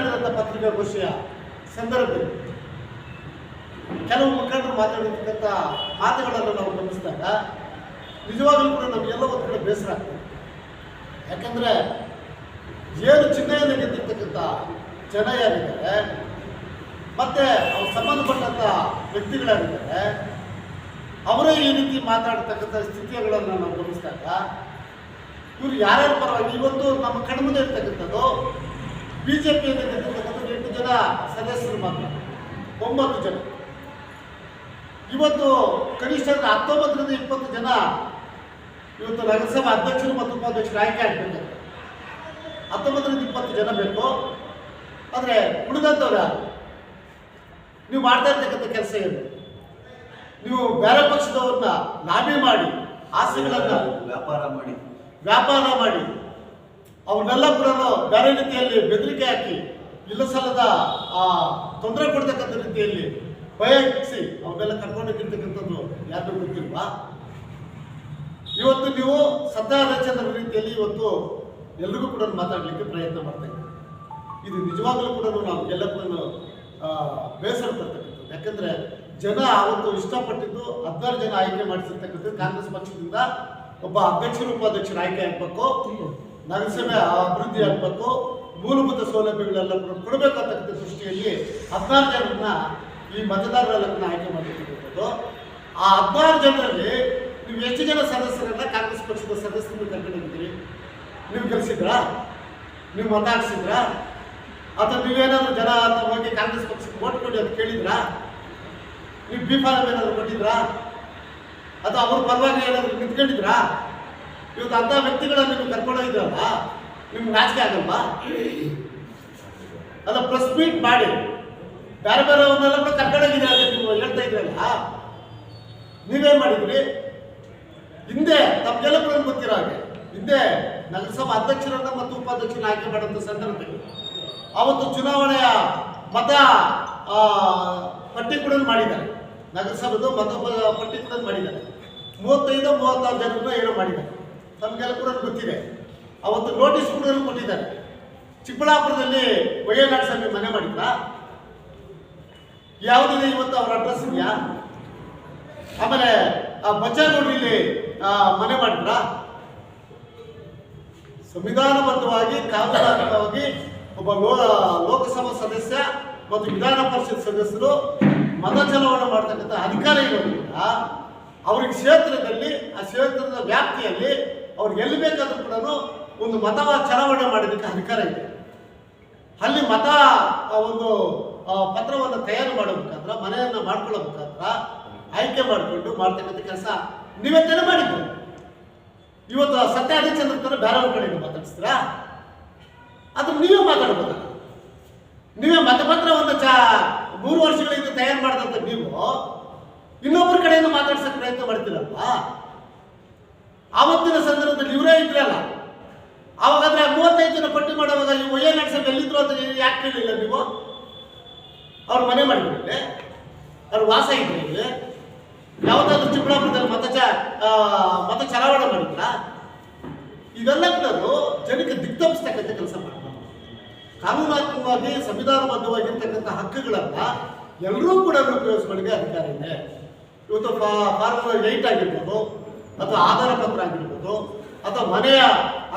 ನಡೆದಂಥ ಪತ್ರಿಕಾಗೋಷ್ಠಿಯ ಸಂದರ್ಭದಲ್ಲಿ ಕೆಲವು ಮುಖಂಡರು ಮಾತಾಡಿರ್ತಕ್ಕಂಥ ಮಾತುಗಳನ್ನು ನಾವು ಗಮನಿಸಿದಾಗ ನಿಜವಾಗಲೂ ಕೂಡ ನಮಗೆಲ್ಲ ಒಂದು ಕಡೆ ಬೇಸರ ಆಗ್ತದೆ. ಯಾಕಂದರೆ ಏನು ಚಿಹ್ನೆಯನ್ನು ಗೆದ್ದಿರ್ತಕ್ಕಂಥ ಜನ ಯಾರಿದ್ದಾರೆ, ಮತ್ತು ಅವ್ರು ಸಂಬಂಧಪಟ್ಟಂಥ ವ್ಯಕ್ತಿಗಳಾಗಿದ್ದಾರೆ, ಅವರೇ ಈ ರೀತಿ ಮಾತಾಡ್ತಕ್ಕಂಥ ಸ್ಥಿತಿಗಳನ್ನು ನಾವು ಗಮನಿಸಿದಾಗ ಇವ್ರು ಯಾರ್ಯಾರ ಪರವಾಗಿ, ಇವತ್ತು ನಮ್ಮ ಕಣ್ಮುಂದೆ ಇರ್ತಕ್ಕಂಥದ್ದು ಬಿ ಜೆ ಪಿಯಲ್ಲಿ ಗೆದ್ದಿರ್ತಕ್ಕಂಥದ್ದು ಎಂಟು ಜನ ಸದಸ್ಯರು ಮಾತ್ರ. ಒಂಬತ್ತು ಜನ. ಇವತ್ತು ಕನಿಷ್ಠ ಅಂದ್ರೆ ಹತ್ತೊಂಬತ್ತರಿಂದ ಇಪ್ಪತ್ತು ಜನ ಇವತ್ತು ನಗರಸಭಾ ಅಧ್ಯಕ್ಷರು ಮತ್ತು ಉಪಾಧ್ಯಕ್ಷರು ಆಯ್ಕೆ ಆಗ್ಬೇಕು. ಹತ್ತೊಂಬತ್ತರಿಂದ ಇಪ್ಪತ್ತು ಜನ ಬೇಕು. ಆದರೆ ಉಳಿದಂಥವ್ರ ನೀವು ಮಾಡ್ತಾ ಇರ್ತಕ್ಕಂಥ ಕೆಲಸ ಏನು? ನೀವು ಬೇರೆ ಪಕ್ಷದವ್ರನ್ನ ಲಾಬಿ ಮಾಡಿ ಆಸೆಗಳನ್ನು ವ್ಯಾಪಾರ ಮಾಡಿ. ವ್ಯಾಪಾರ ಮಾಡಿ. ಅವನ್ನೆಲ್ಲ ಕೂಡ ಬೇರೆ ರೀತಿಯಲ್ಲಿ ಬೆದರಿಕೆ ಹಾಕಿ ಇಲ್ಲ ಸಲ್ಲದ ಆ, ತೊಂದರೆ ಕೊಡ್ತಕ್ಕಂಥ ರೀತಿಯಲ್ಲಿ ಭಯ ಹೆಚ್ಚಿಸಿ ಅವನ್ನೆಲ್ಲ ಕರ್ಕೊಂಡೋಗಿರ್ತಕ್ಕಂಥದ್ದು ಯಾರು ಗೊತ್ತಿಲ್ವಾ? ಇವತ್ತು ನೀವು ಸತ್ಯಾಲೋಚನ ರೀತಿಯಲ್ಲಿ ಇವತ್ತು ಎಲ್ರಿಗೂ ಕೂಡ ಮಾತಾಡಲಿಕ್ಕೆ ಪ್ರಯತ್ನ ಮಾಡ್ತಾ ಇದು ನಿಜವಾಗ್ಲೂ ಕೂಡ ನಾವು ಎಲ್ಲ ಕೂಡ ಬೇಸರ ಪಡ್ತಕ್ಕಂಥದ್ದು. ಯಾಕಂದ್ರೆ ಜನ ಅವತ್ತು ಇಷ್ಟಪಟ್ಟಿದ್ದು ಹದಿನಾರು ಜನ ಆಯ್ಕೆ ಮಾಡಿಸಿರ್ತಕ್ಕಂಥದ್ದು ಕಾಂಗ್ರೆಸ್ ಪಕ್ಷದಿಂದ ಒಬ್ಬ ಅಧ್ಯಕ್ಷರು, ಉಪಾಧ್ಯಕ್ಷರು ಆಯ್ಕೆ ಆಗ್ಬೇಕು. ನಗರಸಭೆ ಅಭಿವೃದ್ಧಿ ಆಗ್ಬೇಕು, ಮೂಲಭೂತ ಸೌಲಭ್ಯಗಳೆಲ್ಲ ಕೂಡ ಕೊಡಬೇಕು ಅಂತಕ್ಕಂಥ ದೃಷ್ಟಿಯಲ್ಲಿ ಹದಿನಾರು ಜನರನ್ನ ಈ ಮತದಾರರೆಲ್ಲ ಆಯ್ಕೆ ಮಾಡಿರ್ತಕ್ಕಂಥದ್ದು ಆ ಹದಿನಾರು ಜನರಲ್ಲಿ ನೀವು ಎಷ್ಟು ಜನ ಸದಸ್ಯರನ್ನ ಕಾಂಗ್ರೆಸ್ ಪಕ್ಷದ ಸದಸ್ಯರನ್ನು ಕರ್ಕೊಂಡಿದ್ದೀರಿ ನೀವು ಗೆಲ್ಸಿದ್ರಾ? ನೀವು ಮತ ಅಥವಾ ನೀವೇನಾದ್ರು ಜನ ಹೋಗಿ ಕಾಂಗ್ರೆಸ್ ಪಕ್ಷಕ್ಕೆ ವೋಟ್ ಕೊಡಿ ಅಂತ ಕೇಳಿದ್ರಾ? ನೀವು ಬಿ ಫಾರಂ ಏನಾದ್ರು ಕೊಟ್ಟಿದ್ರಾ? ಅಥವಾ ಅವ್ರ ಪರವಾಗಿ ಏನಾದ್ರು ನಿಂತ್ಕೊಂಡಿದ್ರಾ? ಇವತ್ತು ಅಂಥ ವ್ಯಕ್ತಿಗಳನ್ನ ನೀವು ಕರ್ಕೊಂಡೋಗಿದ್ರಲ್ಲ ನಿಮ್ಗೆ ನಾಚಿಕೆ ಆಗಲ್ವಾ? ಅಲ್ಲ ಪ್ರೆಸ್ ಮೀಟ್ ಮಾಡಿ. ಬೇರೆ ಬೇರೆ ಅವನ್ನೆಲ್ಲ ಕೂಡ ಕರ್ಕೊಂಡೋಗಿದ್ರೆ ಅಂತ ನೀವು ಹೇಳ್ತಾ ಇದ್ರಲ್ಲ ನೀವೇನ್ ಮಾಡಿದ್ರಿ? ಹಿಂದೆ ತಮ್ಗೆಲ್ಲ ಕೂಡ ಗೊತ್ತಿರೋ ಹಾಗೆ. ಹಿಂದೆ ನಗರಸಭಾ ಅಧ್ಯಕ್ಷರನ್ನ ಮತ್ತು ಉಪಾಧ್ಯಕ್ಷರನ್ನ ಆಯ್ಕೆ ಮಾಡುವಂಥ ಸಂದರ್ಭದಲ್ಲಿ ಅವತ್ತು ಚುನಾವಣೆಯ ಮತ ಪಟ್ಟಿ ಕೂಡ ಮಾಡಿದ್ದಾರೆ. ನಗರಸಭೆದು ಮತ ಪಟ್ಟಿ ಕೂಡ ಮಾಡಿದ್ದಾರೆ. ಮೂವತ್ತೈದು, ಮೂವತ್ತಾರು ಜನರನ್ನ ಏನೋ ಮಾಡಿದ್ದಾರೆ. ತಮಗೆಲ್ಲ ಕೂಡ ಗೊತ್ತಿದೆ. ಅವತ್ತು ನೋಟಿಸ್ ಕೂಡ ಕೊಟ್ಟಿದ್ದಾರೆ. ಚಿಕ್ಕಬಳ್ಳಾಪುರದಲ್ಲಿ ವೈಎನಾಡ್ ಸ್ವಾಮಿ ಮನೆ ಮಾಡಿದ್ರ? ಯಾವುದಿದೆ ಇವತ್ತು ಅವರ ಅಡ್ರೆಸ್ ಇದೆಯಾ ಆಮೇಲೆ, ಆ ಬಚ್ಚಾಗೋಡಿಲಿ ಮನೆ ಮಾಡಿದ್ರ? ಸಂವಿಧಾನಬದ್ಧವಾಗಿ, ಕಾನೂನಾತ್ಮಕವಾಗಿ ಒಬ್ಬ ಲೋಕಸಭಾ ಸದಸ್ಯ ಮತ್ತು ವಿಧಾನ ಪರಿಷತ್ ಸದಸ್ಯರು ಮತ ಚಲಾವಣೆ ಮಾಡ್ತಕ್ಕಂಥ ಅಧಿಕಾರ ಇರೋದ್ರಿಂದ ಅವ್ರಿಗೆ ಕ್ಷೇತ್ರದಲ್ಲಿ, ಆ ಕ್ಷೇತ್ರದ ವ್ಯಾಪ್ತಿಯಲ್ಲಿ ಅವ್ರಿಗೆ ಎಲ್ಲಿ ಬೇಕಾದರೂ ಕೂಡ ಒಂದು ಮತವ ಚಲಾವಣೆ ಮಾಡೋದಕ್ಕೆ ಅಧಿಕಾರ ಇದೆ. ಅಲ್ಲಿ ಮತ ಒಂದು ಪತ್ರವನ್ನು ತಯಾರು ಮಾಡಬೇಕಾದ್ರೆ, ಮನೆಯನ್ನು ಮಾಡ್ಕೊಳ್ಬೇಕಾದ್ರ ಆಯ್ಕೆ ಮಾಡಿಕೊಂಡು ಮಾಡ್ತಕ್ಕಂಥ ಕೆಲಸ ನೀವೇ ತಾನೇ ಮಾಡಿದ್ದು ಇವತ್ತು ಸತ್ಯ ಹರಿಚಂದ್ರ ತರ ಬೇರೆಯವ್ರ ಕಡೆಯಿಂದ ಮಾತಾಡಿಸ್ತೀರಾ ಅದು ನೀವೇ ಮಾತಾಡ್ಬೋದ? ನೀವೇ ಮತಪತ್ರವನ್ನು ಚ ಮೂರು ವರ್ಷಗಳಿಂದ ತಯಾರು ಮಾಡಿದಂಥ ನೀವು ಇನ್ನೊಬ್ಬರ ಕಡೆಯಿಂದ ಮಾತಾಡ್ಸಕ್ ಪ್ರಯತ್ನ ಮಾಡ್ತೀರಲ್ವಾ ಆವತ್ತಿನ ಸಂದರ್ಭದಲ್ಲಿ ಇವರೇ ಇದ್ರಲ್ಲ. ಅವಾಗಾದ್ರೆ ಮೂವತ್ತೈದು ಜನ ಪಟ್ಟಿ ಮಾಡುವಾಗ ನೀವು ಒಯ್ಯ ನಡೆಸೋದು ಎಲ್ಲಿದ್ರು ಅಂತ ಯಾಕೆ ಕೇಳಿಲ್ಲ ನೀವು? ಅವ್ರ ಮನೆ ಮಾಡಿದ್ರೆ ಅವ್ರ ವಾಸ ಇದ್ರೆ ಇಲ್ಲಿ. ಯಾವುದಾದ್ರೂ ಚಿಕ್ಕಬಳ್ಳಾಪುರದಲ್ಲಿ ಮತ ಚ ಮತ ಚಲಾವಣೆ ಮಾಡಿದ್ರ? ಇದೆಲ್ಲ ಕೂಡ ಜನಕ್ಕೆ ದಿಗ್ಧಪಿಸ್ತಕ್ಕಂಥ ಕೆಲಸ ಮಾಡ್ತಾರೆ. ಕಾನೂನಾತ್ಮಕವಾಗಿ, ಸಂವಿಧಾನಬದ್ಧವಾಗಿರ್ತಕ್ಕಂಥ ಹಕ್ಕುಗಳನ್ನ ಎಲ್ಲರೂ ಕೂಡ ಉಪಯೋಗಿಸ್ಕೊಳ್ಳಿಕ್ಕೆ ಅಧಿಕಾರ ಇದೆ. ಇವತ್ತು ಫಾರ್ಮ್ ಏಟ್ ಆಗಿರ್ಬೋದು. ಅಥವಾ ಆಧಾರ ಪತ್ರ ಆಗಿರ್ಬೋದು, ಅಥವಾ ಮನೆಯ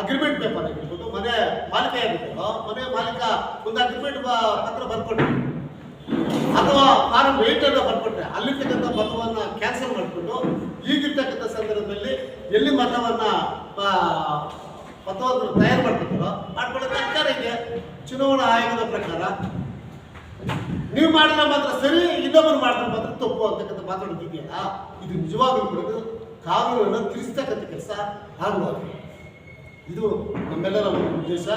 ಅಗ್ರಿಮೆಂಟ್ ಪೇಪರ್ ಆಗಿರ್ಬೋದು ಮನೆ ಮಾಲೀಕ ಆಗಿರ್ಬೋದು ಮನೆ ಮಾಲೀಕ ಒಂದು ಅಗ್ರಿಮೆಂಟ್ ಪತ್ರ ಬರ್ಕೊಟ್ರೆ ಅಥವಾ ಫಾರಂ ಏಟ್ ಅನ್ನ ಬರ್ಕೊಟ್ರೆ ಅಲ್ಲಿರ್ತಕ್ಕಂಥ ಮತವನ್ನು ಕ್ಯಾನ್ಸಲ್ ಮಾಡಿಕೊಂಡು, ಈಗಿರ್ತಕ್ಕಂಥ ಸಂದರ್ಭದಲ್ಲಿ ಎಲ್ಲಿ ಮತವನ್ನ ಮತವನ್ನು ತಯಾರು ಮಾಡ್ತಿದ್ದಾರೋ ಮಾಡ್ಕೊಳ್ಳೋ ಸರ್ಕಾರಕ್ಕೆ ಇದೆ. ಚುನಾವಣಾ ಆಯೋಗದ ಪ್ರಕಾರ. ನೀವು ಮಾಡಿದ್ರೆ ಮಾತ್ರ ಸರಿ, ಇನ್ನೊಬ್ಬರು ಮಾಡಿದ್ರೆ ಮಾತ್ರ ತಪ್ಪು ಅಂತಕ್ಕಂಥ ಮಾತಾಡೋದಿದೆಯಲ್ಲ, ಇದು ನಿಜವಾಗ್ಲೂ ಕೂಡ ಕಾನೂನನ್ನು ತಿಳಿಸ್ತಕ್ಕಂಥ ಕೆಲಸ ಆಗುವಾಗ ಇದು ನಮ್ಮೆಲ್ಲರ ಒಂದು ಉದ್ದೇಶ.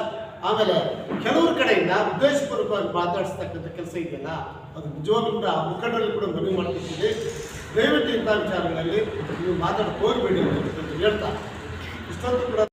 ಆಮೇಲೆ ಕೆಲವ್ರ ಕಡೆಯಿಂದ ಉದ್ದೇಶಪೂರ್ವಕವಾಗಿ ಮಾತಾಡಿಸ್ತಕ್ಕಂಥ ಕೆಲಸ ಇದೆಯಲ್ಲ, ಅದು ನಿಜವಾಗ್ಲೂ ಕೂಡ ಮುಖಂಡರಲ್ಲಿ ಕೂಡ ಮನವಿ ಮಾಡ್ತಿದ್ದೀವಿ ದಯವಿಟ್ಟು ಇಂಥ ವಿಚಾರಗಳಲ್ಲಿ ನೀವು ಮಾತಾಡಕ್ಕೆ ಹೋಗಬೇಡಿ ಅಂತ ಹೇಳ್ತಾ ಇಷ್ಟೊಂದು ಕೂಡ